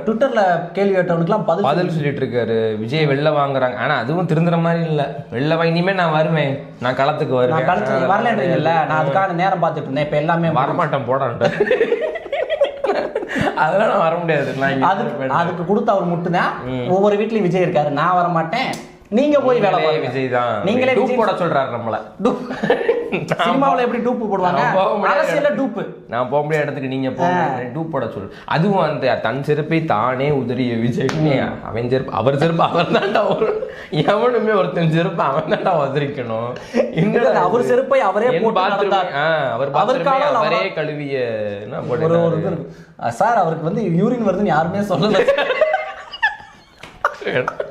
ட்விட்டர்ல கேள்வி கேட்டவனுக்குலாம் பதில் பதில் சொல்லிட்டு இருக்காரு விஜய் வெளில வாங்குறாங்க. ஆனா அதுவும் திருந்துற மாதிரி இல்ல. வெளில வாங்கி இனிமே நான் வருவேன். நான் களத்துக்கு நான் வருவேன் களத்துல வரலன்றீங்கல்ல நான் அதுக்கான நேரம் பார்த்துட்டு இருந்தேன். இப்ப எல்லாமே வரமாட்டேன் போடான்ட்டு. அதெல்லாம் நான் வர முடியாது. அதுக்கு கொடுத்த அவர் மட்டும்தான் ஒவ்வொரு வீட்லயும் விஜய் இருக்காரு. நான் வர மாட்டேன் நீங்க போய் வேலை பாருங்க. விஜய் தான் நீங்களே டூப் போட சொல்றாரு நம்மள. சினிமாவுல எப்படி டூப்பு போடுவாங்க. அரசியல்ல டூப்பு. நான் போக முடியாத இடத்துக்கு நீங்க போக டூப் போட சொல்லு. அதுவும் அந்த தன் செருப்பை தானே உதறிய விஜய். அவன் செருப்பு அவர் செருப்பு அவர் தான்டா ஒரு எவனுமே ஒருத்தன் செருப்பு அவன் தான்டா உதறிக்கணும் அவர் செருப்பை அவரே. ஆ, அவர் பாத்ரூமே நம்ம- அவரே கழுவிய என்ன ஒரு ஒரு இது சார் அவருக்கு வந்து யூரின் வருதுன்னு யாருமே சொல்லல.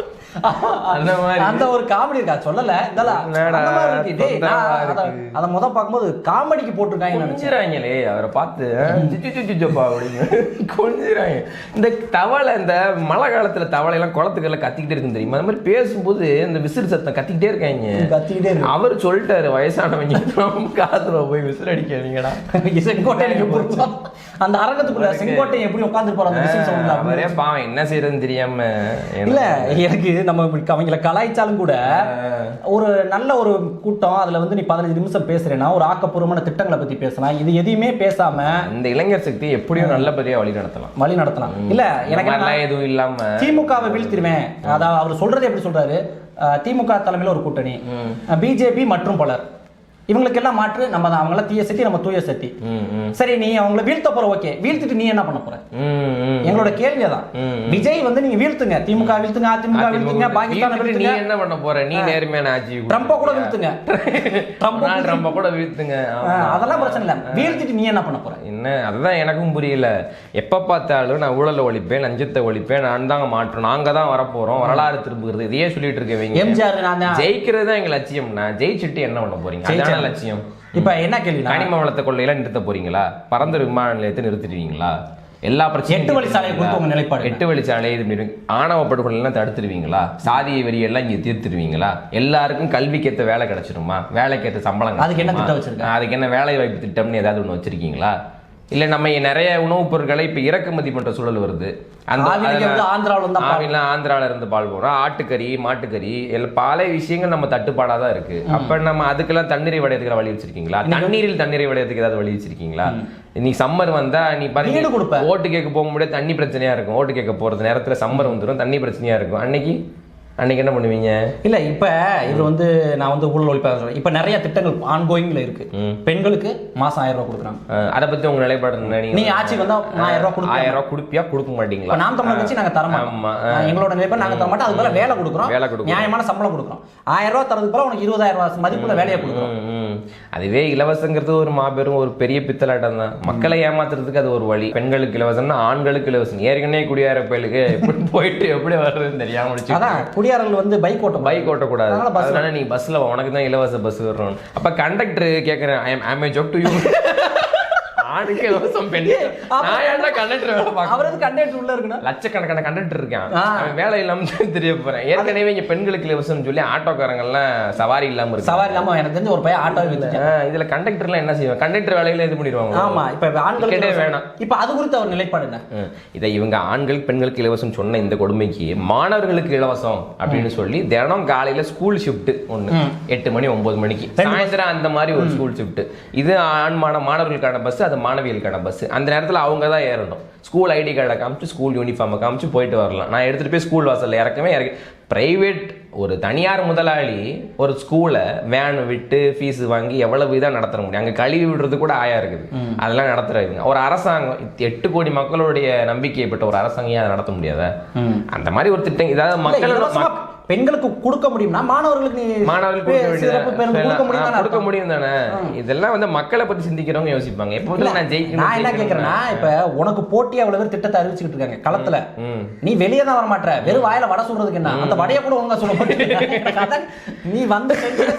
அந்த மாதிரி. அந்த ஒரு காமெடி இருக்கா? சொல்லல. அத- முத பார்க்கும்போது காமெடிக்கு போட்டிருக்காங்கன்னு நினைச்சேன். கொஞ்சிறாங்களே அவரை பார்த்து. சிச்சுப்பா அப்படின்னு. கொஞ்சிறாங்க. இந்த தவளை இந்த மழை காலத்துல தவளை எல்லாம் குளத்துக்கல்ல கத்திக்கிட்டே இருக்கு தெரியுமா? அந்த மாதிரி பேசும்போது இந்த விசிறு சத்தம் கத்திக்கிட்டே இருக்காங்க. கத்திக்கிட்டே இருக்கு அவர் சொல்லிட்டாரு வயசானவங்க காதுல போய் விசில் அடிக்காதீங்கடா. செங்கோட்டை அந்த அரங்கத்துக்குள்ள செங்கோட்டை எப்படி உட்கார்ந்து போற அந்த விசில் சவுண்ட்ல அவரே பாவம் என்ன செய்யறதுன்னு தெரியாம. இல்ல எனக்கு நம்ம அவங்கள கலாய்ச்சாலும் கூட ஒரு நல்ல ஒரு கூட்டம் அதுல வந்து நீ பதினஞ்சு நிமிஷம் பேசுறேன்னா ஒரு ஆக்கப்பூர்வமான திட்டங்களை பத்தி பேசலாம். இது எதையுமே பேசாம அந்த இளைஞர் சக்தி எப்படியும் நல்லபடியா வழி நடத்தலாம். வழி நடத்தலாம். இல்ல இந்த எனக்கு எதுவும் இல்லாம திமுகவை வீழ்த்திடுவேன். அதான் அவர் சொல்றது எப்படி சொல்றாரு? திமுக தலைமையில ஒரு கூட்டணி. பிஜேபி மற்றும் பலர். இவங்களுக்கு எல்லாம் மாற்று நம்ம தான். அவங்கள தீய சக்தி நம்ம தூய சக்தி. சரி நீ அவங்கள வீழ்த்த போற ஓகே. வீழ்த்திட்டு நீ என்ன பண்ண போற. எங்களோட கேள்வி அதான் ம், விஜய் வந்து நீங்க வீழ்த்துங்க. திமுக வீழ்த்துங்க அதிமுக வீழ்த்துங்க பாகிஸ்தான் நீ வீழ்த்துங்க. என்ன பண்ண போற? நீ நேர்மையான ஆட்சி ட்ரம்ப கூட வீழ்த்துங்க. ட்ரம்ப கூட வீழ்த்துங்க. அதெல்லாம் பிரச்சனை இல்ல. வீழ்த்திட்டு நீ என்ன பண்ண போற? என்ன? அதுதான் எனக்கும் புரியல. எப்ப பார்த்தாலும் நான் ஊழலை ஒழிப்பேன் லஞ்சத்தை ஒழிப்பேன் நான் தாங்க மாற்றோம் நாங்க தான் வரப்போறோம். வரலாறு திரும்புகிறது. இதையே சொல்லிட்டு இருக்கவங்க எம்ஜிஆர் தான். ஜெயிக்கிறது தான் எங்க லட்சியம்னா ஜெயிச்சுட்டு என்ன பண்ண போறீங்க? ஜெயிச்சா- லட்சியம்? இப்ப என்ன கேள்வினா கனிம வளத்தை கொள்ளையெல்லாம் நிறுத்த போறீங்களா? பறந்து விமான நிலையத்தை நிறுத்திடுவீங்களா? எல்லா பிரச்சனையும் எட்டு வழிச்சாலையை குறித்து உங்க நிலைப்பாடு? எட்டு வழிச்சாலை இது ஆணவ படுகொலை எல்லாம் தடுத்துருவீங்களா சாதிய வெறி எல்லாம் இங்க தீர்த்துருவீங்களா எல்லாருக்கும் கல்விக்கேத்த வேலை கிடைச்சிருமா? வேலைக்கேத்த சம்பளம் அதுக்கு என்ன? திட்டம் வச்சிருக்க? அதுக்கு என்ன வேலை வாய்ப்பு திட்டம்னு ஏதாவது ஒண்ணு வச்சிருக்கீங்களா? இல்ல நம்ம நிறைய உணவுப் பொருட்களை இப்ப இறக்குமதி பண்ற சூழல் வருது. ஆவினுக்கு வந்து ஆந்திராவுல இருந்தா பால். ஆவின்லாம் ஆந்திரால இருந்து பால் போடுறோம். ஆட்டுக்கறி மாட்டுக்கறி எல்லாம் பல விஷயங்கள் நம்ம தட்டுப்பாடா தான் இருக்கு. அப்ப நம்ம அதுக்கெல்லாம் தண்ணீரை விடையதுக்கு வழி வச்சிருக்கீங்களா? தண்ணீரில் தண்ணீரை விடையதுக்கு ஏதாவது வழி வச்சிருக்கீங்களா? நீ சம்மர் வந்தா நீ பாருங்க. ஓட்டு கேட்க போக முடியாது தண்ணி பிரச்சனையா இருக்கும். ஓட்டு கேட்க போறது நேரத்துல சம்மர் வந்துடும் தண்ணி பிரச்சனையா இருக்கும். அன்னைக்கு அன்னைக்கு என்ன பண்ணுவீங்க? இல்ல இப்ப இது வந்து நான் வந்து ஊழல் ஒழிப்பாக சொல்றேன். இப்ப நிறைய திட்டங்கள் ஆன்கோயிங்ல இருக்கு. ம். பெண்களுக்கு மாசம் ஆயிரம் ரூபாய் கொடுக்குறாங்க. அதை பத்தி உங்க நிலைப்பாடு என்ன? நீ ஆட்சிக்கு வந்தா ஆயிரம் ரூபாய் கொடுப்பீங்க ஆயிரம் ரூபாய் கொடுப்பியா? கொடுக்க மாட்டீங்களா? நாம் தமிழர் கட்சி நாங்க தர மாட்டோம். ஆமா. நான் எங்களோட நிலைப்பாடு நாங்க தர மாட்டோம். அதுக்கு பதிலா வேலை கொடுக்குறோம். வேலை கொடுக்குறோம். நியாயமான சம்பளம் கொடுக்குறோம். ஆயிரம் ரூபாய் தரதுக்கு பதிலா உனக்கு இருபதாயிரம் ரூபாய் மதிப்புள்ள வேலையை கொடுக்குறோம். அதுவே இலவசங்கிறது ஒரு மாபெரும் ஒரு பெரிய பித்தலாட்டம் தான் மக்களை ஏமாத்துறதுக்கு அது ஒரு வழி. பெண்களுக்கு இலவசம்னா ஆண்களுக்கு இலவசம். ஏற்கனவே குடியார பயலுக்கு எப்படி போயிட்டு எப்படி வர்றதுன்னு தெரியாம அதான் குடியாரர்கள் வந்து பைக் ஓட்டம் பைக் ஓட்டக்கூடாது. அதனால நீ பஸ்ல உனக்கு தான் இலவச பஸ் வரும் அப்ப கண்டக்டர் கேக்குறேன் I am joke to you ஆணுக்கு இலவசம் பெண் நான் ஏன்டா கண்டக்டர் வேலை பார்க்க அவர் எது கண்டக்டர் உள்ள லட்சக்கணக்கான கண்டக்டர் இருக்கான். ஆ. அவன் வேலை இல்லாம தெரிய போறேன். ஏற்கனவே இங்க பெண்களுக்கு இலவசம் சொல்லி ஆட்டோக்காரங்க எல்லாம் சவாரி இல்லாம இருக்கு சவாரி இல்லாம எனக்கு தெரிஞ்ச ஒரு பையன் ஆட்டோவை வச்சுட்டேன் இதுல கண்டக்டர்லாம் என்ன செய்வாங்க கண்டக்டர் வேலையில இது பண்ணிடுவாங்க. ஆமா இப்ப ஆண்களுக்கு. வேணாம். இப்ப அது குறித்து அவர் நிலைப்பாடு என்ன. இதை இவங்க ஆண்கள் பெண்களுக்கு இலவசம் சொன்ன இந்த கொடுமைக்கு மாணவர்களுக்கு இலவசம் அப்படின்னு சொல்லி தினம் காலையில ஸ்கூல் ஷிஃப்ட் ஒண்ணு. எட்டு மணி ஒன்பது மணிக்கு. சாயந்தரம் அந்த மாதிரி ஒரு ஸ்கூல் ஷிஃப்ட் இது ஆண் மாணவ மாணவர்களுக்கான பஸ் அது மாணவியலுக்கான பஸ் அந்த நேரத்துல அவங்க தான் ஏறணும். ஸ்கூல் ஐடி கார்டை காமிச்சு ஸ்கூல் யூனிஃபார்மை காமிச்சு போயிட்டு வரலாம். நான் எடுத்துட்டு போய் ஸ்கூல் வாசல்ல இறக்கவே இறக்கி பிரைவேட் ஒரு தனியார் முதலாளி ஒரு ஸ்கூலை வேன் விட்டு ஃபீஸ் வாங்கி எவ்வளவு இதாக நடத்த முடியும். அங்கே கழுவி விடுறது கூட ஆயா இருக்குது. அதெல்லாம் நடத்துறாங்க ஒரு அரசாங்கம் எட்டு கோடி மக்களுடைய நம்பிக்கையை பெற்ற ஒரு அரசாங்கம் அதை நடத்த முடியாதா? அந்த மாதிரி ஒரு திட்டம் இதாவது மக்கள் பெண்களுக்கு கொடுக்க முடியும்னா மாணவர்களுக்கு நீ மாணவர்களுக்கு கொடுக்க சிறப்பு பேருந்து கொடுக்க முடியும் கொடுக்க. முடியும் தானே இதெல்லாம் வந்து மக்களை பத்தி சிந்திக்கிறவங்க யோசிப்பாங்க. எப்போ நான் ஜெயிக்கணும் நான் என்ன ஜெயிக்கணும்னா- இப்ப உனக்கு போட்டி அவ்வளவு பேர் திட்டத்தை அறிவிச்சுக்கிட்டு இருக்காங்க களத்துல. நீ வெளியே தான் வர மாட்ட வெறும் வாயில வடை சொல்றதுக்கு என்ன? அந்த வடையை கூட ஒழுங்கா சொல்ல மாட்டேன் நீ வந்து செய்யல.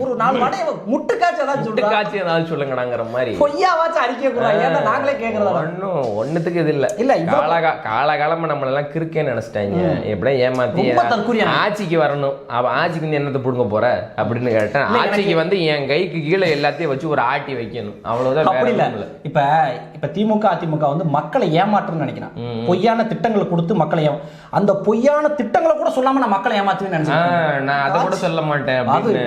ஒரு நாலு வடையை முட்டுக்காச்சு ஏதாவது சொல்றா? காட்சி ஏதாவது சொல்லுங்கடாங்கிற மாதிரி. பொய்யாவாச்சும் அறிக்கை ஏன்னா நாங்களே கேக்குறதா? ஒன்றும் ஒன்றுத்துக்கு இது இல்ல. இல்ல, காலகா காலகாலமா நம்மள எல்லாம் கிறுக்கேன்னு நினைச்சிட்டாங்க. எப்படியா ஏமாத்தி தற்குறியா. ஆட்சிக்கு வரணும். அவ ஆட்சிக்கு வந்து என்னத்தை புடுங்க போற? அப்படின்னு கேட்டேன். ஆட்சிக்கு வந்து என் கைக்கு கீழே எல்லாத்தையும் வச்சு ஒரு ஆட்டி வைக்கணும். அவ்வளவுதான் அப்படி இல்ல. இப்ப இப்ப திமுக அதிமுக வந்து மக்களை ஏமாற்றணும்னு நினைக்கிறேன். பொய்யான திட்டங்களை கொடுத்து மக்களை ஏமா அந்த பொய்யான திட்டங்களை கூட சொல்லாம நான் மக்களை ஏமாத்துவேன்னு ஆ, நினைச்சேன் நான் அதை கூட சொல்ல மாட்டேன் அப்படின்னு.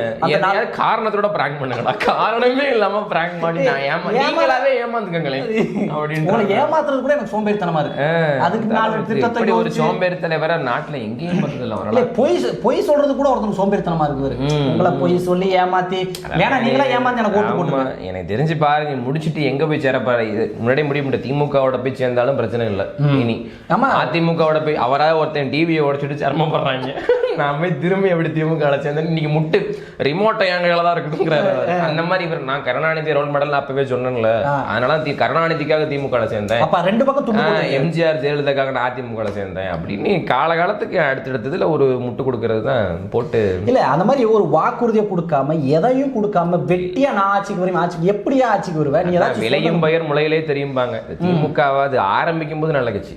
காரணத்தோட பிராங்க் பண்ணுங்கடா. காரணமே இல்லாம பிராங்க் பண்ணி நான் ஏமா நீங்களாவே ஏமாந்துக்கங்களேன். அப்படின்னு உங்களை ஏமாத்துறது கூட எனக்கு சோம்பேறித்தனமா இருக்கு. அதுக்கு நாலு திட்டத்தை ஒரு சோம்பேறி தலைவரை நாட்டுல எங்கேயும் வரலாம் பொய் பொய் சொல்றது கூட ஒருத்தனுக்கு சோம்பேறித்தனமா இருக்குது உங்களை பொய் சொல்லி ஏமாத்தி வேணா நீங்களா ஏமாத்தி எனக்கு ஓட்டு போட்டு எனக்கு தெரிஞ்சு பாருங்க முடிச்சிட்டு எங்க போய் சேர பாரு இது முன்னாடி முடிய முடியும் திமுகவோட போய் சேர்ந்தாலும் பிரச்சனை இல்ல. இனி. ஆமா. அதிமுகவோட போய் அவராவது ஒருத்தன் டிவியை உடைச்சிட்டு சிரமப்படுறாங்க. நான் போய் திரும்பி எப்படி திமுக சேர்ந்தேன் இன்னைக்கு முட்டு ரிமோட்டை என் கையில தான் இருக்குங்கிறாரு. அந்த மாதிரி இவர் நான் கருணாநிதி ரோல் மாடல் அப்பவே சொன்னேன்ல. அதனால கருணாநிதிக்காக திமுக சேர்ந்தேன். அப்ப ரெண்டு பக்கம் எம்ஜிஆர் ஜெயலலிதாக்காக நான் அதிமுக சேர்ந்தேன் அப்படின்னு காலகாலத்துக்கு அடுத்தடுத்ததுல ஒரு முட்டு கொடுக்கறது தான் போட்டு இல்ல அந்த மாதிரி ஒரு வாக்குறுதியை கொடுக்காம எதையும் கொடுக்காம வெட்டியா நான் ஆட்சிக்கு வருவேன் ஆட்சிக்கு எப்படியா ஆட்சிக்கு வருவேன்? நீ ஏதாச்சும் விளையும் பயிர் முளையிலே தெரியும்பாங்க. திமுகவாது ஆரம்பிக்கும் போது நல்ல கட்சி.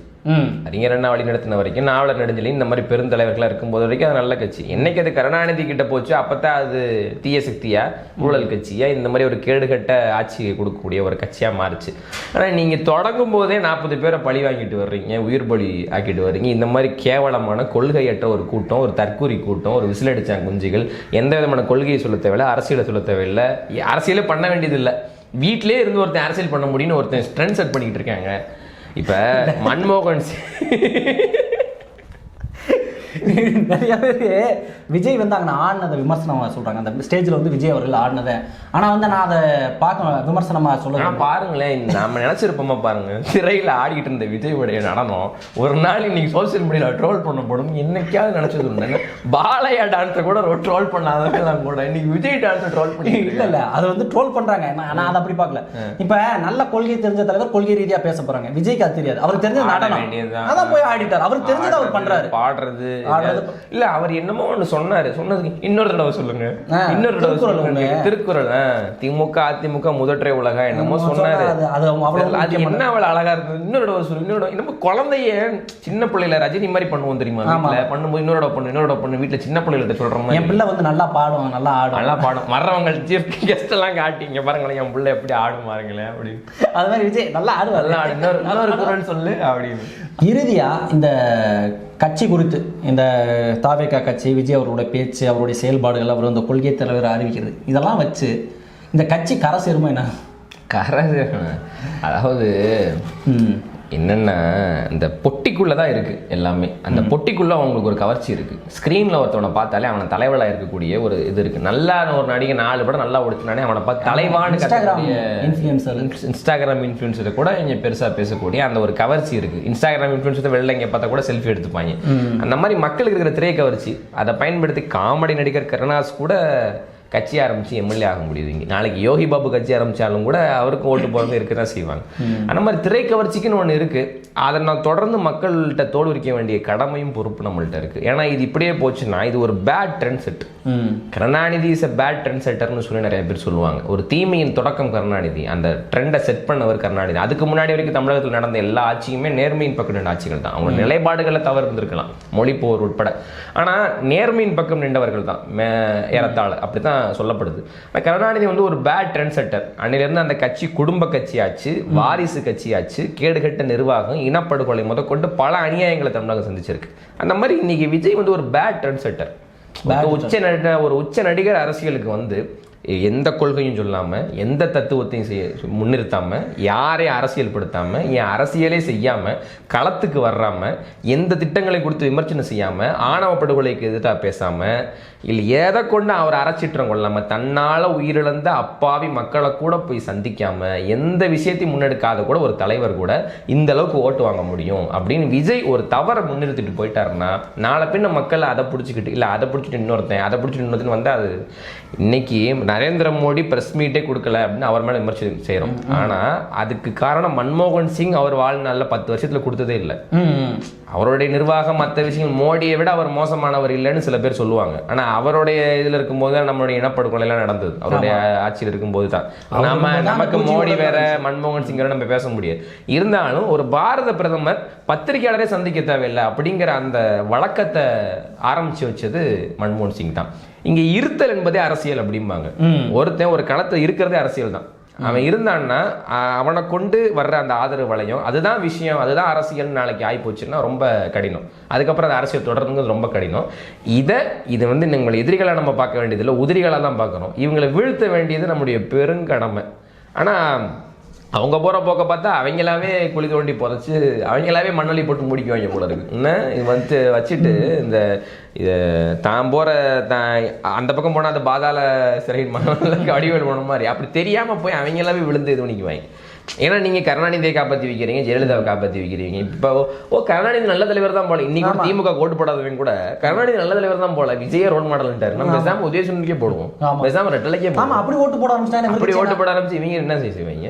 அறிஞர் அண்ணா வழி நடத்தின வரைக்கும் நாவலர் நெடுஞ்சலி இந்த மாதிரி பெருந்தலைவர்களாக இருக்கும்போது வரைக்கும் அது நல்ல கட்சி. என்னைக்கு அது கருணாநிதி கிட்ட போச்சு அப்போதான் அது தீய சக்தியா ஊழல் கட்சியா இந்த மாதிரி ஒரு கேடுகட்ட ஆட்சி கொடுக்கக்கூடிய ஒரு கட்சியாக மாறுச்சு. ஆனால் நீங்கள் தொடங்கும் போதே நாற்பது பேரை பழி வாங்கிட்டு வர்றீங்க உயிர் பலி ஆக்கிட்டு வர்றீங்க. இந்த மாதிரி கேவலமான கொள்கையற்ற ஒரு கூட்டம் ஒரு தற்கூரி கூட்டம் ஒரு விசிலடிச்சாங்க குஞ்சுகள் எந்த விதமான கொள்கையை சொல்ல தேவையில்லை அரசியலை சொல்ல தேவையில்லை. அரசியலே பண்ண வேண்டியதில்லை. வீட்டிலே இருந்து ஒருத்தன் அரசியல் பண்ண முடியும்னு ஒருத்தன் ஸ்ட்ரென்த் செட் பண்ணிக்கிட்டு இருக்காங்க. இப்ப மன்மோகன் சிங் நிறைய பேர் விஜய் வந்து அங்கே ஆடினதை விமர்சனமா சொல்றாங்க. அந்த ஸ்டேஜ்ல வந்து விஜய் அவர்கள் ஆடினதை. ஆனா வந்து நான் அதை பார்க்க விமர்சனமா ஆனா சொல்ல பாருங்களேன் நம்ம நினைச்சிருப்போமா பாருங்க. திரையில ஆடிக்கிட்டு இருந்த விஜயோடைய நடனம் ஒரு நாள் இன்னைக்கு சோசியல் மீடியால ட்ரோல் பண்ணப்படும். என்னைக்காவது நினைச்சது உண்டு. பாலையா டான்ஸை கூட ட்ரோல் பண்ணாதவங்க கூட. இன்னைக்கு விஜய் டான்ஸை ட்ரோல் பண்ணி இல்ல இல்ல அது வந்து ட்ரோல் பண்றாங்க. நான் அதை அப்படி பார்க்கல. இப்ப நல்ல கொள்கை தெரிஞ்ச தலைவர் கொள்கை ரீதியா பேச போறாங்க. விஜய்க்கு அது தெரியாது. அவருக்கு தெரிஞ்ச நடனம். அதான் போய் ஆடிட்டார். அவருக்கு தெரிஞ்சது அவர் பண்றாரு. பாடுறது. இல்ல அவர் என்னமோ ஒண்ணு சொன்னாரு. சொன்னதுக்கு இன்னொரு தடவை சொல்லுங்க. இன்னொரு தடவை சொல்லுங்க. திருக்குறள் திமுக அதிமுக முதற்றை உலகம் என்னமோ சொன்னாரு. அது- அவ்வளவு என்ன அவள் அழகா இருந்தது? இன்னொரு தடவை சொல்லு இன்னொரு. நம்ம குழந்தைய சின்ன பிள்ளைல ரஜினி மாதிரி பண்ணுவோம் தெரியுமா. வீட்டுல பண்ணும்போது இன்னொரு தடவை பண்ணு இன்னொரு பண்ணு. வீட்டுல சின்ன பிள்ளைகிட்ட சொல்ற என் பிள்ளை வந்து நல்லா பாடும் நல்லா ஆடும் நல்லா பாடும். வர்றவங்க கெஸ்ட் எல்லாம் காட்டிங்க. பாருங்களேன் என் பிள்ளை எப்படி ஆடும் பாருங்களேன் அப்படின்னு அது மாதிரி விஜய் நல்லா ஆடுவார். நல்லா ஆடு. இன்னொரு இன்னொரு குரல் சொல்லு அப்படின்னு. இறுதியா இந்த கட்சி குறித்து இந்த தாவேகா கட்சி விஜய் அவருடைய பேச்சு அவருடைய செயல்பாடுகள் அவர் இந்த கொள்கை தலைவர் அறிவிக்கிறது இதெல்லாம் வச்சு இந்த கட்சி கரை சேருமா என்ன கரை அதாவது ம். என்னன்னா இந்த பொட்டிக்குள்ள தான் இருக்கு எல்லாமே. அந்த பொட்டிக்குள்ள அவங்களுக்கு ஒரு கவர்ச்சி இருக்கு. ஸ்கிரீன்ல ஒருத்தவனை பார்த்தாலே அவன தலைவலா இருக்கக்கூடிய ஒரு இது இருக்கு. நல்லா ஒரு நடிகை நாலு படம் நல்லா ஓடிச்சுனானே அவனை பார்த்து தலைவான்னு இன்ஃப்ளூயன்சர் இன்ஸ்- இன்ஸ்டாகிராம் இன்ஃப்ளூன்ஸரை கூட இங்க பெருசா பேசக்கூடிய அந்த ஒரு கவர்ச்சி இருக்கு. இன்ஸ்டாகிராம் இன்ஃப்ளூன்ஸரை வெளில இங்க பார்த்தா கூட செல்ஃபி எடுத்துப்பாங்க. அந்த மாதிரி மக்களுக்கு இருக்கிற திரை கவர்ச்சி. அதை பயன்படுத்தி காமெடி நடிகர் கருணாஸ் கூட கட்சி ஆரம்பிச்சு எம்எல்ஏ ஆக முடியுது இங்க. நாளைக்கு யோகி பாபு கட்சி ஆரம்பிச்சாலும் கூட அவருக்கும் ஓட்டு போறவங்க இருக்க தான் செய்வாங்க அந்த மாதிரி திரை கவர்ச்சிக்குன்னு ஒன்று இருக்கு. அதை நான் தொடர்ந்து மக்கள்கிட்ட தோல் உரிக்க வேண்டிய கடமையும் பொறுப்பு நம்மள்ட்ட இருக்கு. ஏன்னா இது இப்படியே போச்சுன்னா இது ஒரு bad trend set Karunanidhi is a bad trend செட்டர்னு சொல்லி நிறைய பேர் சொல்லுவாங்க. ஒரு தீமையின் தொடக்கம் கருணாநிதி. அந்த ட்ரெண்டை செட் பண்ணவர் கருணாநிதி. அதுக்கு முன்னாடி வரைக்கும் தமிழகத்தில் நடந்த எல்லா ஆட்சியுமே நேர்மையின் பக்கம் நின்ற ஆட்சிகள் தான். அவங்க நிலைப்பாடுகளை தவறு இருந்திருக்கலாம். மொழி போர் உட்பட. ஆனால் நேர்மையின் பக்கம் நின்றவர்கள் தான். ஏறத்தாழ. அப்படி தான் சொல்லப்படுது. ஆனால் கருணாநிதி வந்து ஒரு பேட் ட்ரெண்ட் செட்டர் அன்னிலிருந்து அந்த கட்சி குடும்ப கட்சியாச்சு வாரிசு கட்சியாச்சு கேடுகட்ட நிர்வாகம் இனப்படுகொலை முதற்கொண்டு பல அநியாயங்களை தமிழகம் சந்திச்சிருக்கு. அந்த மாதிரி இன்னைக்கு விஜய் வந்து ஒரு பேட் ட்ரெண்ட் செட்டர் உச்ச ஒரு உச்ச நடிகர் அரசியலுக்கு வந்து எந்த கொள்கையும் சொல்லாம எந்த தத்துவத்தையும் செய்ய முன்னிறுத்தாம யாரையும் அரசியல்படுத்தாம என் அரசியலே செய்யாம களத்துக்கு வர்றாம எந்த திட்டங்களை கொடுத்து விமர்சனம் செய்யாம ஆணவ படுகொலைக்கு எதிராக பேசாம இல்லை எதை கொண்டு அவர் அரைச்சிட்டுறோம் கொள்ளாம தன்னால உயிரிழந்த அப்பாவி மக்களை கூட போய் சந்திக்காம எந்த விஷயத்தையும் முன்னெடுக்காத கூட ஒரு தலைவர் கூட இந்த அளவுக்கு ஓட்டு வாங்க முடியும் அப்படின்னு விஜய் ஒரு தவறை முன்னிறுத்திட்டு போயிட்டாருன்னா நாளை பின்ன மக்கள் அதை பிடிச்சிக்கிட்டு இல்லை அதை பிடிச்சிட்டு இன்னொருத்தன் அதை பிடிச்சிட்டு இன்னொருத்தன் வந்து அது இன்னைக்கு நரேந்திர மோடி பிரஸ் மீட்டே கொடுக்கல அப்படின்னு அவர் மேலே விமர்சனம் செய்கிறோம் ஆனால் அதுக்கு காரணம் மன்மோகன் சிங் அவர் வாழ்நாளில் பத்து வருஷத்தில் கொடுத்ததே இல்லை. அவருடைய நிர்வாகம் மற்ற விஷயங்கள் மோடியை விட அவர் மோசமானவர் இல்லைன்னு சில பேர் சொல்லுவாங்க. ஆனா அவருடைய இதுல இருக்கும்போது தான் நம்மளுடைய இனப்படுகொலை எல்லாம் நடந்தது. அவருடைய ஆட்சியில் இருக்கும்போது தான். நம்ம நமக்கு மோடி வேற மன்மோகன் சிங் நம்ம பேச முடியாது. இருந்தாலும் ஒரு பாரத பிரதமர் பத்திரிகையாளரே சந்திக்க தேவையில்லை அப்படிங்கிற அந்த வழக்கத்தை ஆரம்பிச்சு வச்சது மன்மோகன் சிங் தான். இங்க இருத்தல் என்பதே அரசியல் அப்படிம்பாங்க. ஒருத்தன் ஒரு களத்துல இருக்கிறதே அரசியல் தான் அவன் இருந்தான்னா அவனை கொண்டு வர்ற அந்த ஆதரவு வளையம் அதுதான் விஷயம் அதுதான் அரசியல் நாளைக்கு ஆகி போச்சுன்னா ரொம்ப கடினம். அதுக்கப்புறம் அந்த அரசியல் தொடர்ந்துங்கிறது ரொம்ப கடினம். இதை இது வந்து நம்மளை எதிரிகளை நம்ம பார்க்க வேண்டியதில்லை உதிரிகளாக தான் பார்க்கணும். இவங்களை வீழ்த்த வேண்டியது நம்முடைய பெருங்கடமை. ஆனால் அவங்க போகிற போக்க பார்த்தா அவங்களாவே குழி தோண்டி புதைச்சு அவங்களாவே மண்ணள்ளி போட்டு முடிக்குவாங்க போல இருக்கு. என்ன? இது வந்து வச்சுட்டு இந்த இது தான் போகிற தான் அந்த பக்கம் போனால் அந்த பாதாள சிறை மணலுக்கு அடிவேல் போன மாதிரி. அப்படி தெரியாமல் போய் அவங்களாவே விழுந்து இது பண்ணிக்குவாங்க. ஏன்னா நீங்கள் கருணாநிதியை காப்பாற்றி வைக்கிறீங்க ஜெயலலிதாவை காப்பாற்றி வைக்கிறீங்க. இப்போ ஓ கருணாநிதி நல்ல தலைவர் தான் போல. இன்னைக்கு திமுக ஓட்டு போடாதவங்க கூட கருணாநிதி நல்ல தலைவர் தான் போல. விஜய ரோல் மாடல்ன்ட்டாரு நம்ம பேசாம உதயசூரியனுக்கே போடுவோம். பேசாம ரெட்டலைக்கே அப்படி ஓட்டு போட அப்படி ஓட்டு போட ஆரம்பிச்சு இவங்க என்ன செய்வாங்க?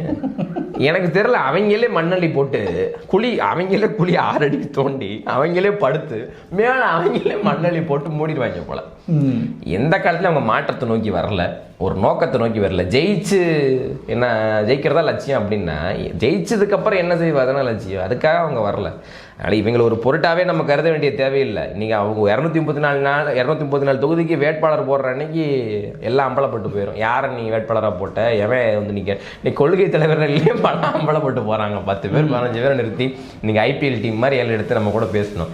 எனக்கு தெரியல அவங்களே மண்ணள்ளி போட்டு குழி அவங்களே குழி ஆறடிக்கு தோண்டி அவங்களே படுத்து மேல அவங்களே மண்ணள்ளி போட்டு மூடிடுவாங்க போல. எந்த காலத்துல அவங்க மாற்றத்தை நோக்கி வரல ஒரு நோக்கத்தை நோக்கி வரல ஜெயிச்சு என்ன ஜெயிக்கிறதா லட்சியம் அப்படின்னா ஜெயிச்சதுக்கு அப்புறம் என்ன அதனால லட்சியம். அதுக்காக அவங்க வரல. அதனால இவங்களை ஒரு பொருட்டாவே நம்ம கருத வேண்டிய தேவையில்லை. இன்னைக்கு அவங்க இரநூத்தி முப்பத்தி நாலு நாள் இரநூத்தி முப்பத்தி நாலு தொகுதிக்கு வேட்பாளர் போடுற அன்னைக்கு எல்லாம் அம்பலப்பட்டு போயிடும் யாரை நீ வேட்பாளராக போட்ட? எவன் வந்து நிற்க நீ கொள்கை தலைவர்கள்லேயே பல அம்பலப்பட்டு போறாங்க. பத்து பேர் பதினஞ்சு பேரை நிறுத்தி இன்னைக்கு ஐபிஎல் டீம் மாதிரி எல்லாம் எடுத்து நம்ம கூட பேசணும்.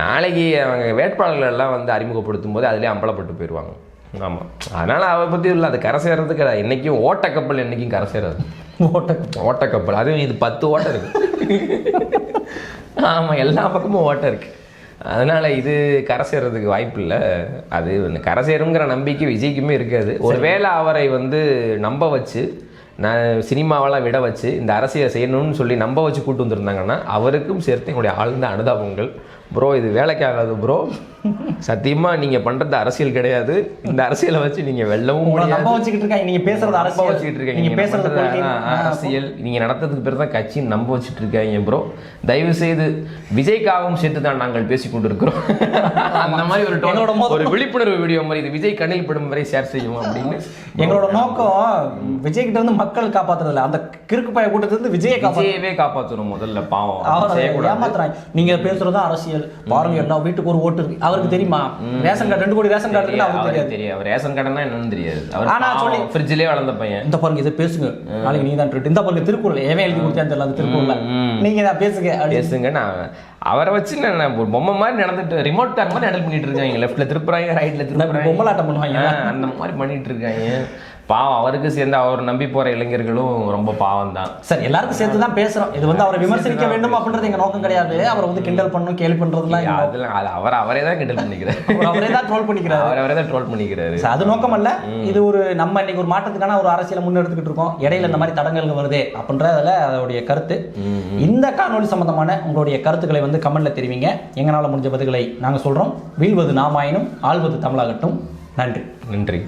நாளைக்கு அவங்க வேட்பாளர்கள் எல்லாம் வந்து அறிமுகப்படுத்தும் போது அதிலே அம்பலப்பட்டு போயிடுவாங்க ஆமா. அதனால அவ பத்தி இல்லை அது கரை சேர்றதுக்கு என்னைக்கும் ஓட்ட கப்பல் என்னைக்கும் கரை சேராது ஓட்ட ஓட்ட கப்பல் அதுவும் இது பத்து ஓட்டம் இருக்கு. ஆமா எல்லா பக்கமும் ஓட்டம் இருக்கு. அதனால இது கரை சேர்றதுக்கு வாய்ப்பு இல்லை. அது கரை சேருங்கிற நம்பிக்கை விஜய்க்குமே இருக்காது. ஒருவேளை அவரை வந்து நம்ப வச்சு நான் சினிமாவெல்லாம் விட வச்சு இந்த அரசியலை செய்யணும்னு சொல்லி நம்ப வச்சு கூட்டு வந்திருந்தாங்கன்னா அவருக்கும் சேர்த்து என்னுடைய ஆழ்ந்த அனுதாபங்கள் ப்ரோ இது வேலைக்கு ஆகாது ப்ரோ சத்தியமா நீங்க பண்றது அரசியல் கிடையாது. இந்த அரசியலை வச்சு நீங்க வெல்லவும் நம்ப வச்சுக்கிட்டு இருக்காங்க. நீங்க பேசுறது அரசியல். வச்சுக்கிட்டு இருக்காங்க. நீங்க பேசுறது அரசியல். நீங்க நடத்துறதுக்கு பேர் தான் கட்சி நம்ப வச்சுட்டு இருக்காங்க ப்ரோ தயவு செய்து விஜய்க்காகவும் சேர்த்து தான் நாங்கள் பேசிக் கொண்டிருக்கிறோம். அந்த மாதிரி ஒரு ஒரு விழிப்புணர்வு வீடியோ மாதிரி இது விஜய் கண்ணில் படும் வரை ஷேர் செய்யும் அப்படின்னு. எங்களோட நோக்கம் விஜய் கிட்ட இருந்து மக்கள் காப்பாத்துறது இல்ல அந்த கிறுக்கு பைய கூட்டத்துல இருந்து விஜயை விஜயவே காப்பாற்றணும் முதல்ல பாவம். செய்யக்கூடாது. நீங்க பேசுறது அரசியல். பாருங்க எல்லா வீட்டுக்கு ஒரு ஓட்டு இருக்கு. அவருக்கு தெரியுமா? ரேஷன் கார்டு ரெண்டு கோடி ரேஷன் கார்டு இருக்குன்னு அவருக்கு தெரியாது. தெரியும் அவர் ரேஷன் கடைன்னா என்னன்னு தெரியாது. அவர் ஆனா சொல்லி- ஃப்ரிட்ஜ்லேயே வளர்ந்த பையன். இந்த பாருங்க இதை பேசுங்க. நாளைக்கு நீங்க தான் இந்த பாருங்க திருக்குறள். எவன் எழுதி கொடுத்தான்னு தெரியல அந்த திருக்குறள்ல. நீங்க தான் பேசுங்க பேசுங்க நான் அவரை வச்சு நான் ஒரு பொம்மை மாதிரி நடந்துட்டு ரிமோட் கார் மாதிரி ஹேண்டில் பண்ணிட்டு இருக்காங்க. லெஃப்ட்ல திருப்புறாங்க ரைட்ல திருப்புறாங்க. பொம்மலாட்டம் பண்ணுவாங்க. அந்த மாதிரி பண்ணிட்டு இருக்காங்க. பாவம் அவருக்கு சேர்ந்து அவர் நம்பி போற இளைஞர்களும் ரொம்ப பாவம் தான் சார் எல்லாருக்கும் சேர்த்து தான் பேசுறோம். இது வந்து அவரை விமர்சிக்க வேண்டும் அப்படின்றது எங்க நோக்கம் கிடையாது. அவரை வந்து கிண்டல் பண்ணணும் பண்றதுலாம் எங்க நோக்கம். அதெல்லாம் அது அவர் அவரே தான் கிண்டல் பண்ணிக்கிறாரு. அவர் தான் ட்ரோல் பண்ணிக்கிறாரு. அவர் அவரே தான் ட்ரோல் பண்ணிக்கிறாரு. அது நோக்கம் அல்ல. இது ஒரு நம்ம இன்னைக்கு ஒரு மாற்றத்துக்கான ஒரு அரசியலை முன்னெடுத்துக்கிட்டு இருக்கோம். இடையில இந்த மாதிரி தடங்கல்கள் வருதே அப்படின்றதுல அதோடைய கருத்து. இந்த காணொளி சம்பந்தமான உங்களுடைய கருத்துக்களை வந்து கமெண்ட்ல தெரிவிங்க. எங்களால முடிஞ்ச பதில்களை நாங்க சொல்றோம். வீழ்வது நாமாயினும் ஆள்வது தமிழாகட்டும். நன்றி. நன்றி.